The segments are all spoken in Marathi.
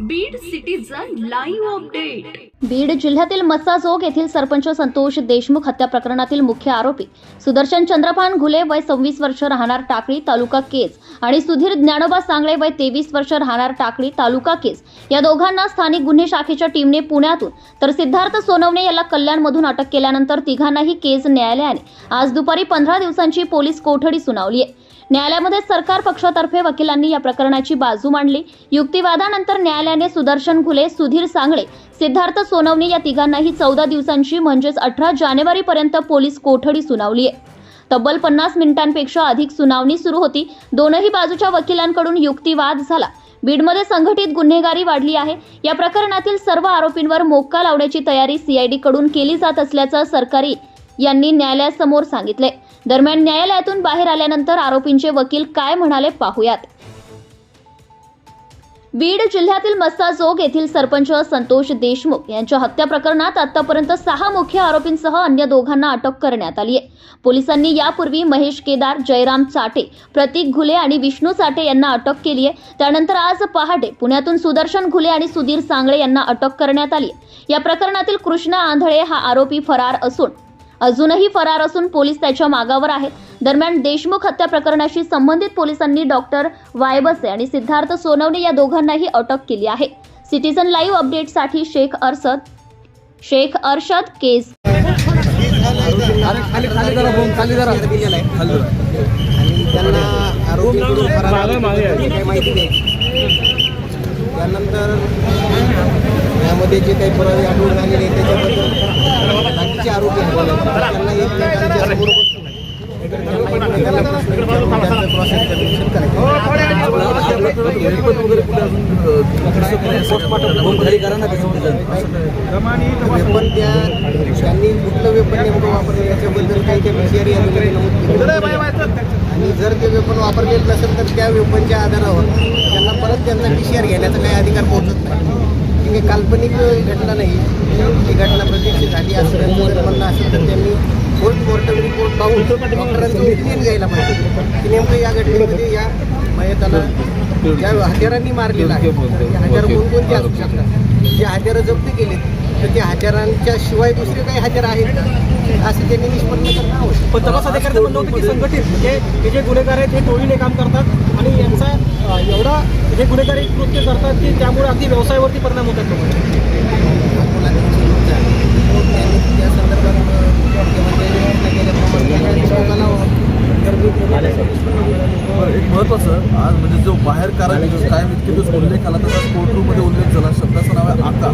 Beed citizen live update Beed जिल्ह्यातील मस्साजोग येथील सरपंच संतोष देशमुख हत्या प्रकरणातील मुख्य आरोपी सुदर्शन चंद्रपान घुले वय सव्वीस वर्ष राहणार टाकळी तालुका केज आणि सुधीर ज्ञानोबा सांगळे वय तेवीस वर्ष राहणार टाकळी तालुका केज. या दोघांना स्थानिक गुन्हे शाखेच्या टीमने पुण्यातून तर सिद्धार्थ सोनवणे याला कल्याणमधून अटक केल्यानंतर तिघांनाही केज न्यायालयाने आज दुपारी पंधरा दिवसांची पोलीस कोठडी सुनावली आहे. न्यायालयामध्ये सरकार पक्षातर्फे वकिलांनी या प्रकरणाची बाजू मांडली. युक्तिवादानंतर न्यायालयाने सुदर्शन घुले सुधीर सांगळे सिद्धार्थ सोनवणे या तिघांनाही चौदा दिवसांची म्हणजेच अठरा जानेवारीपर्यंत पोलीस कोठडी सुनावली आहे. तब्बल पन्नास मिनिटांपेक्षा अधिक सुनावणी सुरू होती. दोनही बाजूच्या वकिलांकडून युक्तिवाद झाला. बीडमध्ये संघटित गुन्हेगारी वाढली आहे. या प्रकरणातील सर्व आरोपींवर मोक्का लावण्याची तयारी सीआयडी कडून केली जात असल्याचं सरकारी यांनी न्यायालयासमोर सांगितले दरम्यान न्यायालयातून बाहेर आल्यानंतर आरोपींचे वकील काय म्हणाले पाहूयात. बीड जिल्ह्यातील मस्ताजोग येथील सरपंच संतोष देशमुख यांच्या हत्या प्रकरणात आतापर्यंत सहा मुख्य आरोपींसह अन्य दोघांना अटक करण्यात आली आहे. पोलिसांनी यापूर्वी महेश केदार जयराम चाटे प्रतीक घुले आणि विष्णू चाटे यांना अटक केली आहे. त्यानंतर आज पहाटे पुण्यातून सुदर्शन घुले आणि सुधीर सांगळे यांना अटक करण्यात आली या प्रकरणातील कृष्णा आंधळे हा आरोपी फरार असून अजूनही फरार असून पोलीस त्याच्या मागावर आहेत दरम्यान देशमुख हत्या प्रकरणाशी संबंधित पोलिसांनी डॉक्टर वायबसे आणि सिद्धार्थ सोनवणे या दोघांनाही अटक केली आहे सिटीजन लाईव्ह अपडेटसाठी शेख अर्षद शेख अर्शद केस त्यांना त्यानंतर यामध्ये जे काही पुरावे आढळून आलेले त्याच्याबद्दल बाकीचे आरोपी आहेत. त्यांना एकमेकांच्या समोर वेपन त्या त्यांनी कुठलं वेपन नेमकं वापरलं याच्याबद्दल काही त्या पीसीआर यादीमध्ये नमूद आणि जर ते वेपन वापरलेलं नसेल तर त्या वेपनच्या आधारावर त्यांना परत त्यांना पीसीआर घेण्याचा काही अधिकार पोहोचत नाही. ही काही काल्पनिक घटना नाही. ही घटना प्रत्यक्ष झाली असं जर म्हणणं असेल तर त्यांनी कोर्ट कोर्ट रिपोर्ट पाहून डॉक्टरांचं ओपिनियन घ्यायला पाहिजे. की नेमकं या घटनेमध्ये या मयताला ज्या हत्यारांनी मारलेला आहे हत्यार कोणकोणते असू शकतात? जे हत्यारं जप्त केलेत तर त्या हत्यारांच्या शिवाय दुसरे काही हत्यार आहेत का? असं त्यांनी निष्पन्न करणं आवश्यक पण तपास अधिकाऱ्यांचं म्हणणं होतं की संघटित म्हणजे हे जे गुन्हेगार आहेत हे टोळीने काम करतात आणि यांचा एवढा हे गुन्हेगारी कृत्य करतात की त्यामुळे अगदी व्यवसायावरती परिणाम होतात त्या संदर्भात एक महत्वाचं आज म्हणजे जो बाहेर कारागीर कायम इतके दिवस उल्लेख आला तसा कोर्टरूममध्ये उल्लेख झाला शब्दाचं नाव आहे आका.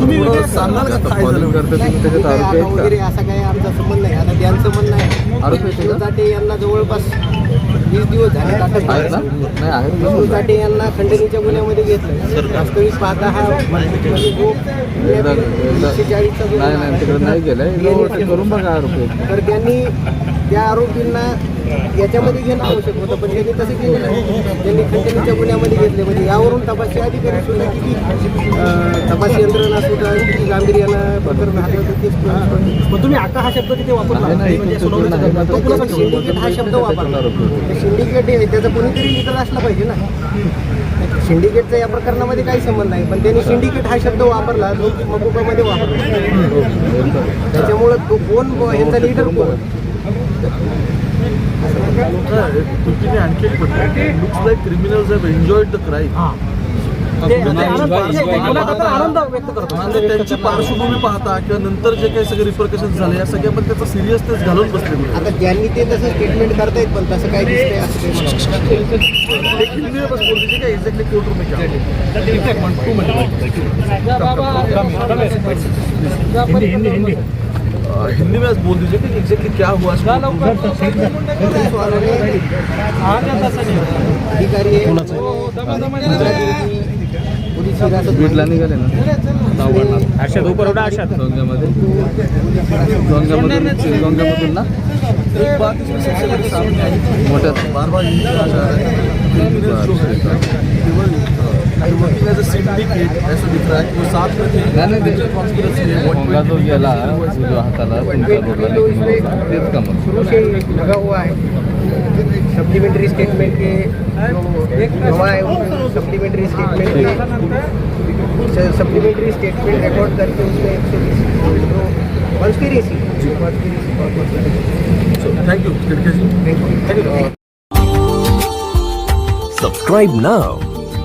तुम्ही सांगाल का काय झालं? नाही, वगैरे असा काही आमचा संबंध नाही आता त्यांचं म्हणणं आहे. विष्णू जाटे यांना जवळपास वीस दिवस झाले विष्णू जाटे यांना खंडणीच्या गुन्ह्यामध्ये घेतलं. वास्तविक पाहता हा म्हणजे एकशे चाळीसचा गुन्हा आहे. करून बघा तर त्यांनी त्या आरोपींना याच्यामध्ये घेणं आवश्यक होतं पण त्यांनी तसं केलं नाही. त्यांनी खंडणीच्या गुन्ह्यामध्ये घेतले. म्हणजे यावरून तपासी अधिकारी सुद्धा किती तपास यंत्रणा सुद्धा किती गांभीर्यानं प्रकरण हाताळतं तेच तुम्ही आका हा शब्द तिथे वापरला. म्हणजे? सिंडिकेट हा शब्द वापरला सिंडिकेट हे त्याचं कोणीतरी लिटर असला पाहिजे ना. सिंडिकेटचा या प्रकरणामध्ये काही संबंध नाही पण त्यांनी सिंडिकेट हा शब्द वापरला जो की मकुकामध्ये वापरला. त्याच्यामुळं तो कोण ह्याचा लिडर कोण? तुम्ही आणखी एक looks like criminals have enjoyed the crime हा. करतो. त्यांची पार्श्वभूमी पाहता किंवा नंतर जे काही सगळे रिपरकशन झाले या सगळ्या पण त्याचा सिरियसनेस घालून बसले आता ज्यांनी ते तसं स्टेटमेंट करतायत पण तसं काय दिसतंय असं काही दीजिए क्या कोर्ट रूम हुआ? हिंदी में बोल दीजिए कि एग्जैक्टली क्या हुआ? बीडला निघाले ना अशात उपरवडा अशात गंगामध्ये गंगामधून गंगामधून ना एक आई मोठ्या बार बार and working as a syndicate as a track वो साथ में थे। conspiracy है होंगा तो गेला जो हाताला तुमचा रोडला तेच काम शुरू से लगा हुआ है। सप्लीमेंट्री स्टेटमेंट के जो गवाह है उनको सप्लीमेंट्री स्टेटमेंट के सप्लीमेंट्री स्टेटमेंट रिकॉर्ड करके उसमें एक सौ बीस conspiracy conspiracy Khidke ji. Thank you Subscribe now